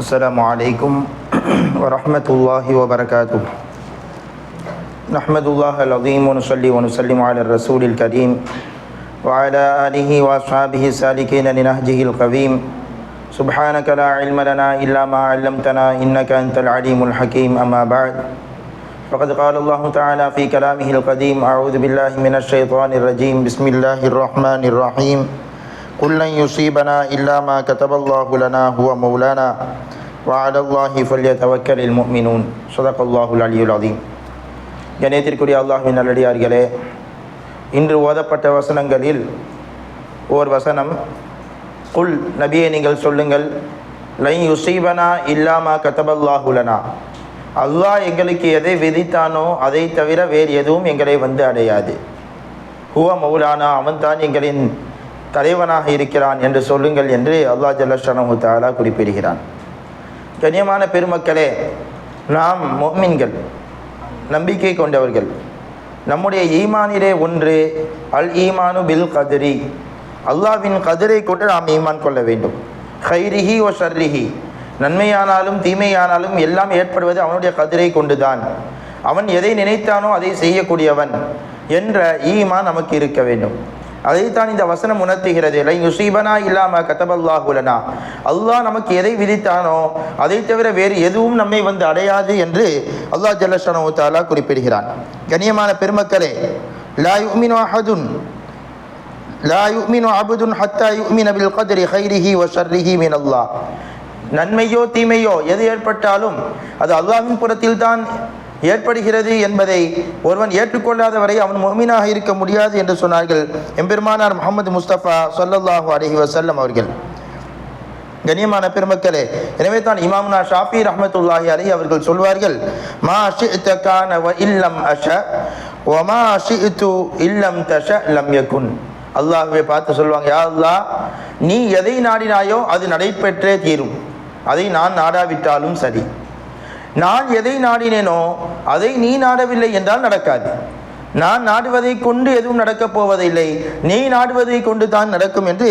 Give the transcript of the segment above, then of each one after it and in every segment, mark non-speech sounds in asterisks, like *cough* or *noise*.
السلام عليكم *clears throat* ورحمة الله وبركاته. نحمد الله العظيم ونصلي ونسلم على الرسول الكريم وعلى آله وأصحابه السالكين لنهجه القويم. سبحانك لا علم لنا إلا ما علمتنا إنك أنت العليم الحكيم. أما بعد فقد قال الله تعالى في كلامه القديم أعوذ بالله من الشيطان الرجيم. بسم الله الرحمن الرحيم. قل لن يصيبنا إلا ما كتب الله لنا هو مولانا وعلى الله فليتوكل المؤمنون صدق الله العلي العظيم கணேத்திற்குரிய அல்லாஹின் நல்லடியார்களே இன்று ஓதப்பட்ட வசனங்களில் ஓர் வசனம் குல் நபியை நீங்கள் சொல்லுங்கள் லை யுசீபனா இல்லாமா கதபல்லாஹுலனா அல்லாஹ் எங்களுக்கு எதை விதித்தானோ அதை தவிர வேறு எதுவும் எங்களை வந்து அடையாது ஹுவ மௌலானா அவன்தான் எங்களின் தலைவனாக இருக்கிறான் என்று சொல்லுங்கள் என்று அல்லா ஜல்லஷனஹு தாலா குறிப்பிடுகிறான். கண்ணியமான பெருமக்களே நாம் மொமின்கள் நம்பிக்கை கொண்டவர்கள். நம்முடைய ஈமானிலே ஒன்று அல் ஈமானு பில் கதிரி. அல்லாவின் கதிரை கொண்டு நாம் ஈமான் கொள்ள வேண்டும். ஹைரிஹி ஓ ஷர்ரிஹி. நன்மையானாலும் தீமையானாலும் எல்லாம் ஏற்படுவது அவனுடைய கதிரை கொண்டுதான். அவன் எதை நினைத்தானோ அதை செய்யக்கூடியவன் என்ற ஈமான் நமக்கு இருக்க வேண்டும். அதைத்தான் இந்த வசனம் உணர்த்துகிறது. லை யுசீபனா இல்லாம கதபல்லாஹுலனா அல்லாஹ் நமக்கு எதை விதித்தானோ அதை தவிர வேறு எதுவும் நம்மை வந்து அடையாது என்று அல்லாஹ் ஜல்லஷனோ தாலா குறிப்பிடுகிறான். கண்ணியமான பெருமக்களே லா யுமினு அஹதுன் லா யுமினு அபுதுன் ஹத்தா யுமின அபில் கத்ரி ஹைரிஹி வ ஷர்ரிஹி மின் அல்லாஹ் நன்மையோ தீமையோ எது ஏற்பட்டாலும் அது அல்லாஹின் புறத்தில் தான் ஏற்படுகிறது என்பதை ஒருவன் ஏற்றுக்கொள்ளாத வரை அவன் மொமீனாக இருக்க முடியாது என்று சொன்னார்கள். எம்பெருமானார் முகமது முஸ்தபா சொல்லல்லாஹு அலஹி வசல்லம் அவர்கள். கண்ணியமான பெருமக்களே எனவே தான் இமாம்னா ஷாஃபி ரஹமத்துல்லாஹி அலி அவர்கள் சொல்வார்கள் மா ஷிஅத கான வ இல்லம் அஷ வ மா ஷிஅது இல்லம் தஷ லம் யகுன். அல்லாஹுவை பார்த்து சொல்லுவாங்க யா அல்லாஹ் நீ எதை நாடினாயோ அது நடைபெற்றே தீரும். அதை நான் நாடாவிட்டாலும் சரி. நான் எதை நாடினேனோ அதை நீ நாடவில்லை என்றால் நடக்காது. நான் நாடுவதை கொண்டு எதுவும் நடக்கப் போவதில்லை. நீ நாடுவதை கொண்டு தான் நடக்கும் என்று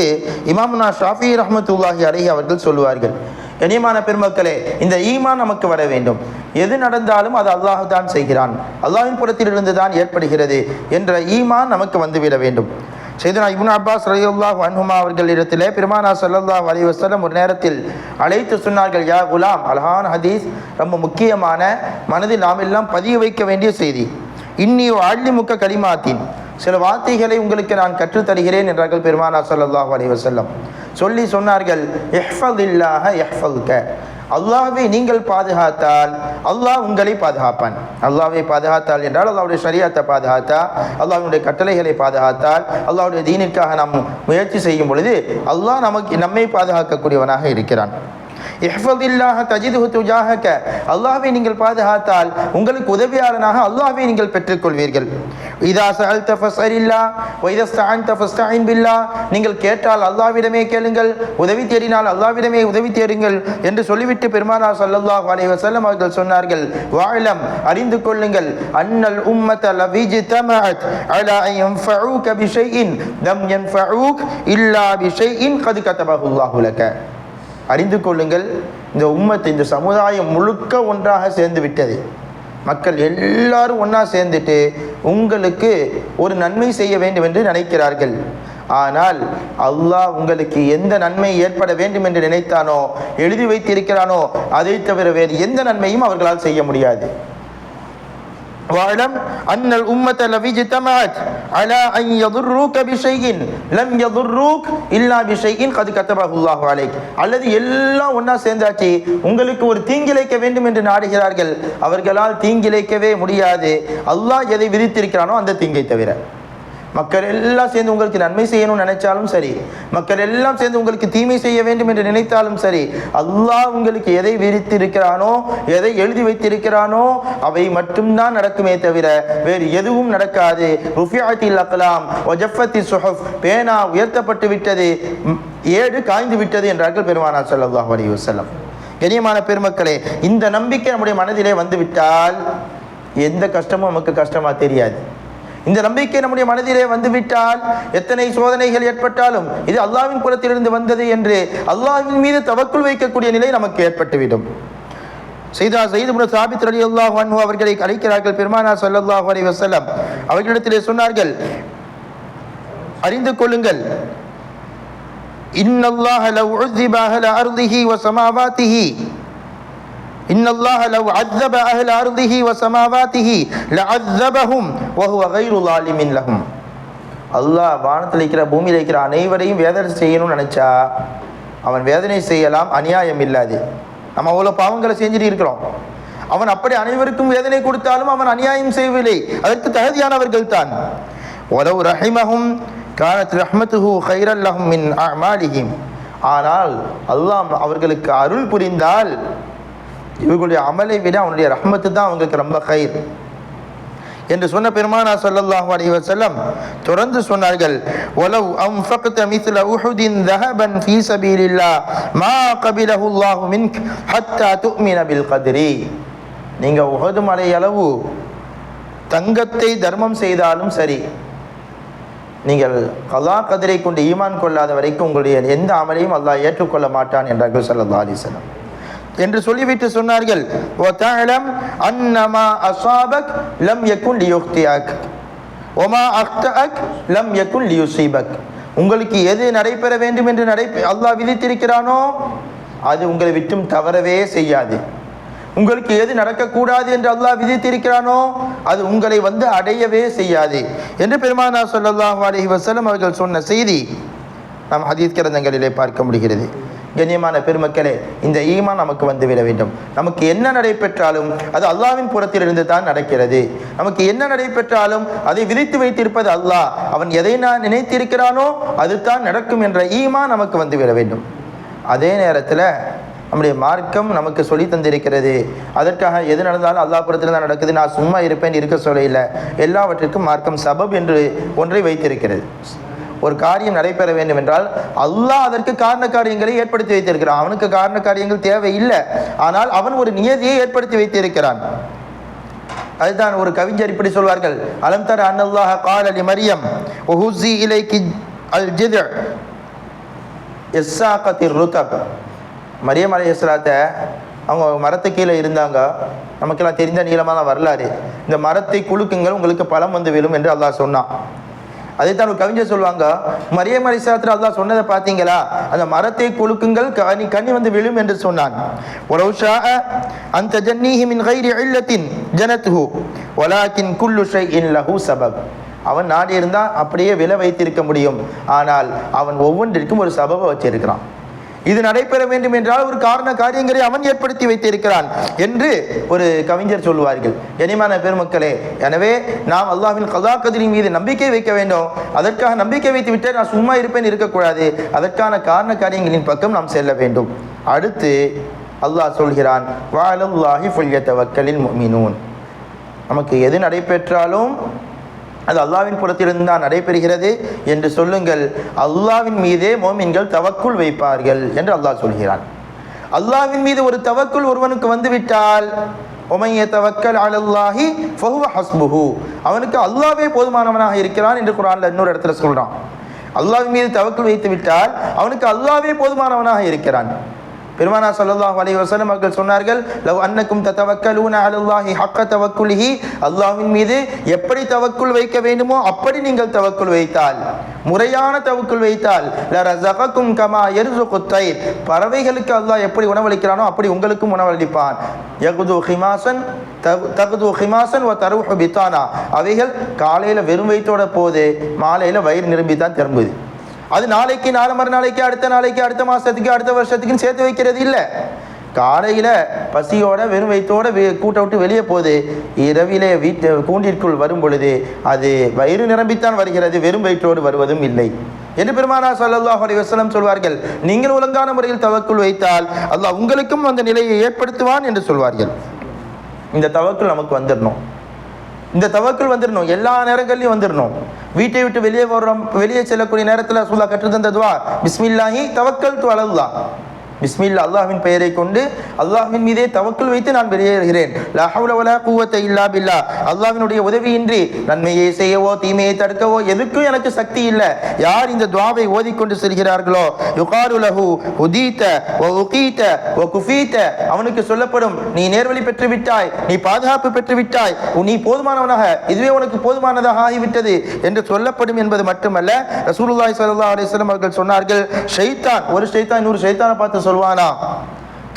இமாம்னா ஷாஃபி ரஹமத்துல்லாஹி அலஹி அவர்கள் சொல்லுவார்கள். கண்ணியமான பெருமக்களே இந்த ஈமான் நமக்கு வர வேண்டும். எது நடந்தாலும் அது அல்லாஹ் தான் செய்கிறான். அல்லாஹின் புறத்திலிருந்து தான் ஏற்படுகிறது என்ற ஈமான் நமக்கு வந்துவிட வேண்டும். செய்தனா இபுன் அப்பாஸ் ரலியல்லாஹு அன்ஹுமா அவர்களிடத்திலே பெருமானா ஸல்லல்லாஹு அலைஹி வஸல்லம் ஒரு நேரத்தில் அழைத்து சொன்னார்கள் யா குலாம் அல்ஹான் ஹதீஸ் ரொம்ப முக்கியமான மனதில் நாம் எல்லாம் பதிய வைக்க வேண்டிய செய்தி. இன்னி ஆழ்லி முக்க கலிமாத்தின் சில வார்த்தைகளை உங்களுக்கு நான் கற்றுத்தருகிறேன் என்றார்கள் பெருமானா சல்லாஹூ அலைஹி வஸல்லம். சொல்லி சொன்னார்கள் இஹ்ஃபதில்லாஹ எஹ்ஃபல்க அல்லாஹ்வை நீங்கள் பாதுகாத்தால் அல்லாஹ் உங்களை பாதுகாப்பான். அல்லாவை பாதுகாத்தால் என்றால் அல்லாவுடைய சரியாத்தை பாதுகாத்தா அல்லாஹ்வுடைய கட்டளைகளை பாதுகாத்தால் அல்லாவுடைய தீனிற்காக நாம் முயற்சி செய்யும் பொழுது அல்லாஹ் நமக்கு நம்மை பாதுகாக்கக்கூடியவனாக இருக்கிறான். இஹ்ஃபதில்லாஹ தஜிது துஜாஹக. அல்லாஹ்வை நீங்கள் பாதுகாத்தால் உங்களுக்கு உதவியாளனாக அல்லாஹ்வை நீங்கள் பெற்றுக்கொள்வீர்கள். இதா சஹல் ஃபஸ்அலில்லா வைதஸ்தான் இதா பில்லா. நீங்கள் கேட்டால் அல்லாவிடமே கேளுங்கள் உதவி தேடினால் அல்லாஹ்விடமே உதவி தேடுங்கள் என்று சொல்லிவிட்டு பெருமானார் ஸல்லல்லாஹு அலைஹி வஸல்லம் அவர்கள் சொன்னார்கள் வாழம் அறிந்து கொள்ளுங்கள் அன்னல் உம்மத லவிஜ்தமஅத் அலா அன் யன்ஃபஊக பிஷைஇன் லம் யன்ஃபஊக் இல்லா பிஷைஇன் கத் கதபஹு அல்லாஹு லக. அறிந்து கொள்ளுங்கள். இந்த உம்மத்து இந்த சமுதாயம் முழுக்க ஒன்றாக சேர்ந்து விட்டது. மக்கள் எல்லாரும் ஒன்றா சேர்ந்துட்டு உங்களுக்கு ஒரு நன்மை செய்ய வேண்டும் என்று நினைக்கிறார்கள். ஆனால் அல்லாஹ் உங்களுக்கு எந்த நன்மை ஏற்பட வேண்டும் என்று நினைத்தானோ எழுதி வைத்திருக்கிறானோ அதை தவிர வேறு எந்த நன்மையும் அவர்களால் செய்ய முடியாது. واعلم أن الأمة لو اجتمعت على أن يضروك بشيء لم يضروك إلا بشيء قد كتبه الله عليك அல்லது எல்லாம் ஒன்றா சேர்ந்தாச்சு உங்களுக்கு ஒரு தீங்கிழைக்க வேண்டும் என்று நாடுகிறார்கள் அவர்களால் தீங்கிழைக்கவே முடியாது அல்லாஹ் எதை விதித்திருக்கிறானோ அந்த தீங்கை தவிர மக்கள் எல்லாம் சேர்ந்து உங்களுக்கு நன்மை செய்யணும்னு நினைச்சாலும் சரி மக்கள் எல்லாம் சேர்ந்து உங்களுக்கு தீமை செய்ய வேண்டும் என்று நினைத்தாலும் சரி அல்லாஹ் உங்களுக்கு எதை விரித்திருக்கிறானோ எதை எழுதி வைத்திருக்கிறானோ அவை மட்டும்தான் நடக்குமே தவிர வேறு எதுவும் நடக்காது. ருஃபியாத்தில் அக்கலாம் ஒஜஃபத்தி சுஹப் பேனா உயர்த்தப்பட்டு விட்டது ஏடு காய்ந்து விட்டது என்றார்கள் பெருமானார் சல்லாஹ் அலி வசல்லம் கண்ணியமான பெருமக்களே இந்த நம்பிக்கை நம்முடைய மனதிலே வந்துவிட்டால் எந்த கஷ்டமும் நமக்கு கஷ்டமாக தெரியாது. இந்த நம்பிக்கை நம்முடைய மனதிலே வந்துவிட்டால் எத்தனை சோதனைகள் ஏற்பட்டாலும் இது அல்லாவின் புறத்திலிருந்து வந்தது என்று அல்லாவின் மீது தவக்குள் வைக்கக்கூடிய நிலை நமக்கு ஏற்பட்டுவிடும். செய்தா செய்து முன் சாபித் அலி அல்லாஹ் அன்ஹு அவர்களை அழைக்கிறார்கள் பெருமானா ஸல்லல்லாஹு அலி வசலம் அவர்களிடத்திலே சொன்னார்கள் அறிந்து கொள்ளுங்கள். இன்னல்லாஹ் லவ் உذிப அஹ்ல அர்திஹி வ சமாவாத்திஹி. إن الله لو عذب أهل أرضه وسماواته لعذبهم وهو غير ظالم لهم அல்லாஹ் வானத்தில் இருக்கிற பூமியில் இருக்கிற அனைவரையும் வேதனை செய்யணும்னு நினச்சா அவன் வேதனை செய்யலாம் அநியாயம் இல்லாது. நம்ம அவ்வளோ பாவங்களை செஞ்சுட்டு இருக்கிறோம். அவன் அப்படி அனைவருக்கும் வேதனை கொடுத்தாலும் அவன் அநியாயம் செய்யவில்லை. அதற்கு தகுதியானவர்கள் தான். உலவு ரஹிமகும் கானத் ரஹ்மத்துஹூ ஹைரல்லஹும் ஆனால் அல்லாம் அவர்களுக்கு அருள் புரிந்தால் இவர்களுடைய அமலை விட அவனுடைய ரஹமத்து தான் அவங்களுக்கு ரொம்ப கயிர். என்று சொன்ன பெருமானா சல்லல்லாஹு அலைஹி வஸல்லம் தொடர்ந்து சொன்னார்கள் வலவ் அன்ஃபக்த மிஸ்ல உஹுதின் தஹபன் ஃபீ சபீலில்லா மா கபிலஹு அல்லாஹு மின்க் ஹத்தா துமின பில் நீங்க உஹது மலை அளவு தங்கத்தை தர்மம் செய்தாலும் சரி நீங்கள் கலா கதிரை கொண்டு ஈமான் கொள்ளாத வரைக்கும் உங்களுடைய எந்த அமலையும் அல்லாஹ் ஏற்றுக்கொள்ள மாட்டான் என்றார்கள் சல்லா அலிஸ்லாம் என்று சொல்லிவிட்டு சொன்னார்கள். அன்னமா அசாபக் லம் யக்குன் லியுக்தியாக் ஒமா அக்தஅக் லம் யக்குன் லியுசீபக். உங்களுக்கு எது நடைபெற வேண்டும் என்று நடை அல்லாஹ் விதித்திருக்கிறானோ அது உங்களை விட்டும் தவறவே செய்யாது. உங்களுக்கு எது நடக்கக்கூடாது என்று அல்லாஹ் விதித்திருக்கிறானோ அது உங்களை வந்து அடையவே செய்யாது. என்று பெருமானா சொல்லல்லாஹ் அலஹி வசலம் அவர்கள் சொன்ன செய்தி நாம் ஹதீத் கிரந்தங்களிலே பார்க்க முடிகிறது. கண்ணியமான பெருமக்களே இந்த ஈமான் நமக்கு வந்துவிட வேண்டும். நமக்கு என்ன நடைபெற்றாலும் அது அல்லாவின் புறத்திலிருந்து தான் நடக்கிறது. நமக்கு என்ன நடைபெற்றாலும் அதை விதித்து வைத்திருப்பது அல்லாஹ். அவன் எதை நான் நினைத்திருக்கிறானோ அதுதான் நடக்கும் என்ற ஈமான் நமக்கு வந்துவிட வேண்டும். அதே நேரத்தில் நம்முடைய மார்க்கம் நமக்கு சொல்லி தந்திருக்கிறது. அதற்காக எது நடந்தாலும் அல்லா புறத்தில் தான் நடக்குது. நான் சும்மா இருப்பேன் இருக்க சொல்ல எல்லாவற்றிற்கும் மார்க்கம் சபப் என்று ஒன்றை வைத்திருக்கிறது. ஒரு காரியம் நடைபெற வேண்டும் என்றால் அல்லாஹ் அதற்கு காரண காரியங்களை ஏற்படுத்தி வைத்திருக்கிறான். அவனுக்கு காரண காரியங்கள் தேவையில்லை. ஆனால் அவன் ஒரு நியதியை ஏற்படுத்தி வைத்திருக்கிறான். அதுதான் ஒரு கவிஞர் இப்படி சொல்வார்கள். அலம் தர அன்னல்லாஹ கால மரியம் ஒஹுசி இலைக்கி அல் ஜித் எஸ்ஸாக்கத்திர் ருத்தப் மரியம் அலை இஸ்லாத்தை அவங்க மரத்து கீழே இருந்தாங்க. நமக்கெல்லாம் தெரிந்த நீளமான வரலாறு. இந்த மரத்தை குலுக்குங்கள் உங்களுக்கு பழம் வந்து விழும் என்று அல்லாஹ் சொன்னான். அதைத்தான் ஒரு கவிஞர் சொல்லுவாங்க. மரியம் அலிசாத்தில் அல்லா சொன்னதை பார்த்தீங்களா? அந்த மரத்தை கொழுக்குங்கள் கனி கனி வந்து விழும் என்று சொன்னான். ஒலவுஷா அந்த ஜன்னீஹி மின் கைரி இல்லத்தின் ஜனத்ஹு ஒலாக்கின் குல்லுஷை இன் லஹு சபக் அவன் நாடி இருந்தால் அப்படியே விலை வைத்திருக்க முடியும். ஆனால் அவன் ஒவ்வொன்றிற்கும் ஒரு சபபை வச்சிருக்கிறான். இது நடைபெற வேண்டும் என்றால் ஒரு காரண காரியங்களை அவன் ஏற்படுத்தி வைத்திருக்கிறான் என்று ஒரு கவிஞர் சொல்லுவார்கள். இனிமான பெருமக்களே எனவே நாம் அல்லாஹின் கதா கதிரின் மீது நம்பிக்கை வைக்க வேண்டும். அதற்காக நம்பிக்கை வைத்து விட்டு நான் சும்மா இருப்பேன் இருக்கக்கூடாது. அதற்கான காரண காரியங்களின் பக்கம் நாம் செல்ல வேண்டும். அடுத்து அல்லாஹ் சொல்கிறான் வாழல்லாஹி ஃபல்யத்தவக்கலில் முஃமினூன். நமக்கு எது நடைபெற்றாலும் அது அல்லாவின் புறத்திலிருந்து தான் நடைபெறுகிறது என்று சொல்லுங்கள். அல்லாவின் மீதே மோமின்கள் தவக்குள் வைப்பார்கள் என்று அல்லாஹ் சொல்கிறான். அல்லாவின் மீது ஒரு தவக்குள் ஒருவனுக்கு வந்துவிட்டால் ஒமைய தவக்கல் அலல்லாஹி ஃபஹுவ ஹஸ்புஹு. அவனுக்கு அல்லாவே போதுமானவனாக இருக்கிறான் என்று குரான்ல இன்னொரு இடத்துல சொல்றான். அல்லாவின் மீது தவக்குள் வைத்து விட்டால் அவனுக்கு அல்லாவே போதுமானவனாக இருக்கிறான். பெருமானா சல்லாஹ் அலைஹி வஸல்லம் அவர்கள் சொன்னார்கள் லவ் அன்னக்கும் ததவக்கலூன அலுல்லாஹி ஹக்க தவக்குலிஹி. அல்லாஹின் மீது எப்படி தவக்குள் வைக்க வேண்டுமோ அப்படி நீங்கள் தவக்குள் வைத்தால் முறையான தவக்குள் வைத்தால் ல ரஸகக்கும் கமா எருசு குத்தைர் பறவைகளுக்கு அல்லாஹ் எப்படி உணவளிக்கிறானோ அப்படி உங்களுக்கும் உணவளிப்பான். யகுது ஹிமாசன் தகுது ஹிமாசன் வ தருஹு பித்தானா. அவைகள் காலையில் வெறும் வயிற்றோட போது மாலையில் வயிறு நிரம்பி தான் திரும்புது. அது நாளைக்கு நாலு மறுநாளைக்கு அடுத்த நாளைக்கு அடுத்த மாதத்துக்கு அடுத்த வருஷத்துக்குன்னு சேர்த்து வைக்கிறது இல்லை. காலையில் பசியோட வெறும் வயிற்றோட வெ- கூட்ட விட்டு வெளியே போகுது. இரவிலே வீட்டு கூண்டிற்குள் வரும் பொழுது அது வயிறு நிரம்பித்தான் வருகிறது வெறும் வயிற்றோடு வருவதும் இல்லை. என்று பெருமானா ஸல்லல்லாஹு அலைஹி வஸல்லம் சொல்வார்கள் நீங்கள் ஒழுங்கான முறையில் தவக்குள் வைத்தால் அல்லாஹ் உங்களுக்கும் அந்த நிலையை ஏற்படுத்துவான் என்று சொல்வார்கள். இந்த தவக்குள் நமக்கு வந்துடணும். இந்த தவக்கல் வந்துடணும் எல்லா நேரங்கள்லையும் வந்துடணும் வீட்டை விட்டு வெளியே வர்றோம். வெளியே செல்லக்கூடிய நேரத்தில் சுல்லா கற்று தந்த பிஸ்மில்லாஹி தவக்கல் டு அலல்லா பிஸ்மில்லா அல்லாஹின் பெயரை கொண்டு அல்லாஹின் மீதே தவக்குள் வைத்து நான் வெளியேறுகிறேன் இல்லா பில்லா. அல்லாஹினுடைய உதவியின்றி நன்மையை செய்யவோ தீமையை தடுக்கவோ எதுக்கும் எனக்கு சக்தி இல்லை. யார் இந்த துவாவை ஓதிக்கொண்டு செல்கிறார்களோ? யுகாரு லஹு உதீத வ உகீத வ அவனுக்கு சொல்லப்படும் நீ நேர்வழி பெற்று விட்டாய் நீ பாதுகாப்பு பெற்று விட்டாய் நீ போதுமானவனாக இதுவே உனக்கு போதுமானதாக ஆகிவிட்டது என்று சொல்லப்படும் என்பது மட்டுமல்ல ரசூலுல்லாய் சல்லா அலிஸ்லாம் அவர்கள் சொன்னார்கள் ஷைத்தான் ஒரு ஷைத்தான் இன்னொரு ஷைத்தானை பார்த்து சொல்வானா?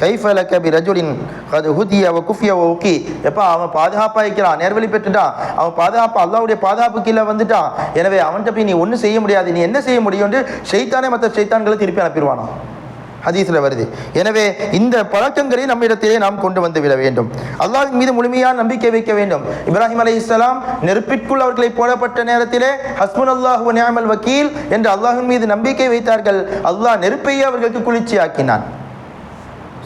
கைஃபலக்க பி ரஜுலின் அது ஹுதிய அவ குஃபிய ஓகி எப்போ அவன் பாதுகாப்பாக இருக்கிறான் நேர்வழி பெற்றுட்டான். அவன் பாதுகாப்பு அல்லாவுடைய பாதுகாப்பு கீழே வந்துட்டான். எனவே அவன்கிட்ட போய் நீ ஒன்றும் செய்ய முடியாது. நீ என்ன செய்ய முடியும்னு ஷைத்தானே மற்ற ஷைத்தான்களை திருப்பி அனுப்பிடுவானோ ஹதீஸில் வருது. எனவே இந்த பழக்கங்களை நம்மிடத்திலே நாம் கொண்டு வந்து விட வேண்டும். அல்லாஹ்வின் மீது முழுமையான நம்பிக்கை வைக்க வேண்டும். இப்ராஹிம் அலை இஸ்லாம் நெருப்பிற்குள் அவர்களை போடப்பட்ட நேரத்திலே ஹஸ்முன் அல்லாஹு நியாமல் வக்கீல் என்று அல்லாஹின் மீது நம்பிக்கை வைத்தார்கள். அல்லாஹ் நெருப்பையே அவர்களுக்கு குளிர்ச்சி ஆக்கினான்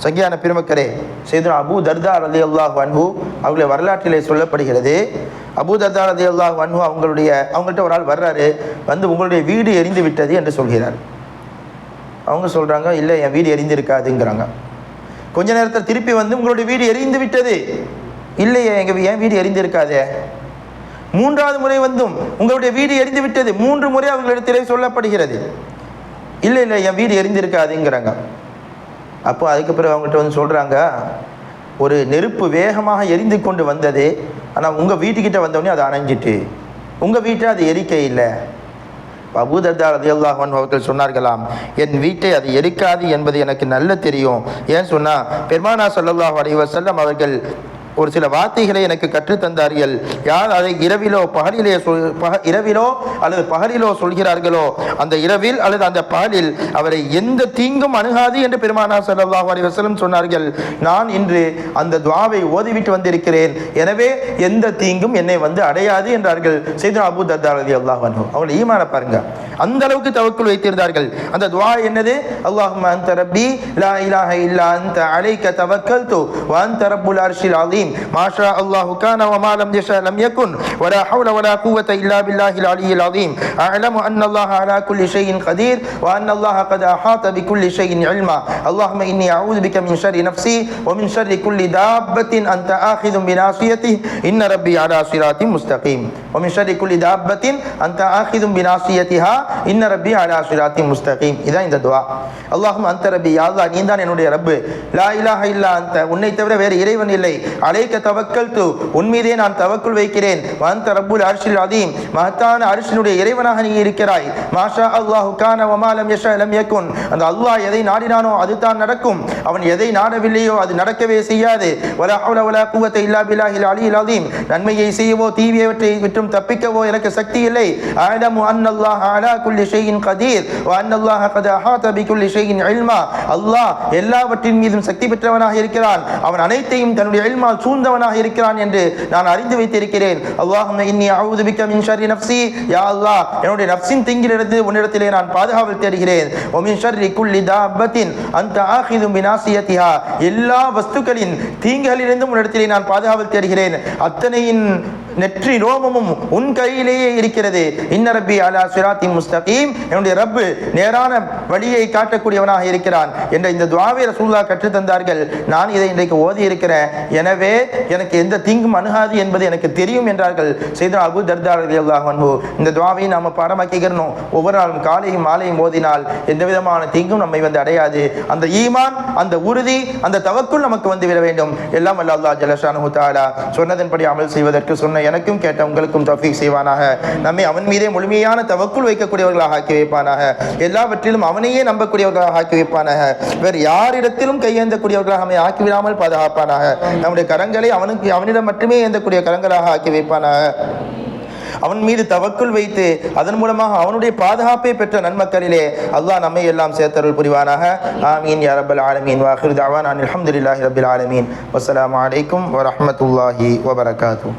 சங்கியான பெருமக்கரே செய்து அபு தர்தா அலி அல்லாஹ் அன்பு அவர்களை வரலாற்றிலே சொல்லப்படுகிறது. அபு தர்தா அலி அல்லாஹ் அன்பு அவங்களுடைய அவங்கள்ட்ட ஒரு ஆள் வர்றாரு. வந்து உங்களுடைய வீடு எரிந்து விட்டது என்று சொல்கிறார். அவங்க சொல்கிறாங்க இல்லை என் வீடு எரிந்திருக்காதுங்கிறாங்க. கொஞ்ச நேரத்தில் திருப்பி வந்து உங்களுடைய வீடு எரிந்து விட்டது. இல்லையே எங்கள் என் வீடு எரிந்திருக்காதே. மூன்றாவது முறை வந்தும் உங்களுடைய வீடு எரிந்து விட்டது. மூன்று முறை அவர்களிடத்திலே சொல்லப்படுகிறது. இல்லை இல்லை என் வீடு எரிந்திருக்காதுங்கிறாங்க. அப்போ அதுக்கு பிறகு அவங்ககிட்ட வந்து சொல்கிறாங்க ஒரு நெருப்பு வேகமாக எரிந்து கொண்டு வந்தது ஆனால் உங்கள் வீட்டுக்கிட்ட வந்தோடனே அது அணைஞ்சிட்டு உங்கள் வீட்டை அது எரிக்க இல்லை. அபூதர்தா ரதி அல்லாஹன் அவர்கள் சொன்னார்களாம் என் வீட்டை அது எரிக்காது என்பது எனக்கு நல்ல தெரியும். ஏன் சொன்னால் பெருமானா சொல்லல்லாஹ் அலைவசல்லம் அவர்கள் ஒரு சில வார்த்தைகளை எனக்கு கற்றுத்தந்தார்கள் யார் அதை இரவிலோ பகலிலே சொல் பக இரவிலோ அல்லது பகலிலோ சொல்கிறார்களோ அந்த இரவில் அல்லது அந்த பகலில் அவரை எந்த தீங்கும் அணுகாது என்று பெருமானா சல்லாஹ் அலி வசலம் சொன்னார்கள். நான் இன்று அந்த துவாவை ஓதிவிட்டு வந்திருக்கிறேன். எனவே எந்த தீங்கும் என்னை வந்து அடையாது என்றார்கள். செய்து அபு தர்தா அலி அல்லாஹ் அவங்களை ஈமான பாருங்க. அந்த அளவுக்கு தவக்குள் வைத்திருந்தார்கள். அந்த துவா என்னது? அல்லாஹ் அன்த ரப்பி லா இலாஹ இல்லா அந்த அலைக்க தவக்கல் தோ வான் ரப்புல் அர்ஷில் அலீம். ما شاء الله كان وما لم يشاء لم يكن ولا حول ولا قوة إلا بالله العلي العظيم أعلم أن الله على كل شيء قدير وأن الله قد أحاط بكل شيء علما اللهم إني أعوذ بك من شر نفسي ومن شر كل دابة أنت آخذ بناصيته إن ربي على صراط مستقيم ومن شر كل دابة أنت آخذ بناصيتها إن ربي على صراط مستقيم إذا இந்த துவா اللهم أنت ربي يا الله நீ தான் என்னுடைய ரப்பு லா இலாஹ இல்லா அன்த உன்னை தவிர வேறு இறைவன் இல்லை அலைக்க தவக்கல் து உன் மீதே நான் தவக்குள் வைக்கிறேன். வந்த ரப்புல் அரிசில் அதீம் மகத்தான அரிசினுடைய இறைவனாக நீ இருக்கிறாய். மாஷா அல்லாஹு கான வமாலம் யஷா லம் யக்குன் அந்த அல்லாஹ் எதை நாடினானோ அது தான் நடக்கும். அவன் எதை நாடவில்லையோ அது நடக்கவே செய்யாது. வல ஹவ்ல வல குவத்த இல்லா பில்லாஹில் அலியில் அதீம் நன்மையை செய்யவோ தீவியவற்றை விட்டும் தப்பிக்கவோ எனக்கு சக்தி இல்லை. அலமு அன்னல்லாஹ் அலா குல்லி ஷெயின் கதீர். வ அன்னல்லாஹ கத அஹாத பி குல்லி ஷெயின் இல்மா. அல்லாஹ் எல்லாவற்றின் மீதும் சக்தி பெற்றவனாக இருக்கிறான். அவன் அனைத்தையும் தன்னுடைய இல்மால் சூழ்ந்தவனாக இருக்கிறான் என்று நான் அறிந்து வைத்திருக்கிறேன். அல்லாஹும் இன்னி அவுதுபிக்க மின் ஷர்ரி நஃப்சி யா அல்லாஹ் என்னுடைய நஃப்ஸின் திங்கிலிருந்து உன்னிடத்திலே நான் பாதுகாவல் தேடுகிறேன். ஒமின் ஷர்ரி குல்லி தாபத்தின் அந்த ஆஹிதும் வினாசியத்தியா எல்லா வஸ்துக்களின் தீங்குகளிலிருந்தும் உன்னிடத்திலே நான் பாதுகாவல் தேடுகிறேன். அத்தனையின் நெற்றி ரோமமும் உன் கையிலேயே இருக்கிறது. இன்ன ரப்பி அலா சிராத்தி முஸ்தகீம். என்னுடைய ரப்பு நேரான வழியை காட்டக்கூடியவனாக இருக்கிறான் என்ற இந்த துவாவை ரசூல்லா கற்றுத் தந்தார்கள். நான் இதை இன்றைக்கு ஓதி இருக்கிறேன். எனவே எனக்கு எந்த தீங்கும் அணுகாது என்பது எனக்கு தெரியும் என்றார்கள். செய்த அபு தர்தா இந்த துவாவை நாம் பாடமாக்கிக்கிறணும் ஒவ்வொரு நாளும் காலையும் மாலையும் ஓதினால் எந்த விதமான தீங்கும் நம்மை வந்து அடையாது. அந்த ஈமான் அந்த உறுதி அந்த தவக்குள் நமக்கு வந்து விட வேண்டும். எல்லாம் அல்லா அல்லாஹ் ஜலஷானு தாலா சொன்னதன்படி அமல் செய்வதற்கு சொன்ன எனக்கும் கேட்ட உங்களுக்கும் தஃபீக் செய்வானாக. நம்மை அவன் மீதே முழுமையான தவக்குள் வைக்கக்கூடியவர்களாக ஆக்கி வைப்பானாக. எல்லாவற்றிலும் அவனையே நம்பக்கூடியவர்களாக ஆக்கி வைப்பானாக. வேறு யாரிடத்திலும் கையேந்தக்கூடியவர்களாக நம்மை ஆக்கிவிடாமல் பாதுகாப்பானாக. நம்முடைய கரங்களை அவனுக்கு அவனிடம் மட்டுமே ஏந்தக்கூடிய கரங்களாக ஆக்கி வைப்பானாக. அவன் மீது தவக்குள் வைத்து அதன் மூலமாக அவனுடைய பாதுகாப்பை பெற்ற நன்மக்களிலே அல்லாஹ் நம்மை எல்லாம் சேர்த்தருள் புரிவானாக. ஆமீன் யா ரபல் ஆலமீன். வாஹிர் தாவான் அலமதுல்லாஹி ரபில் ஆலமீன். வசலாம் அலைக்கும் வரமத்துல்லாஹி வபரகாத்தூ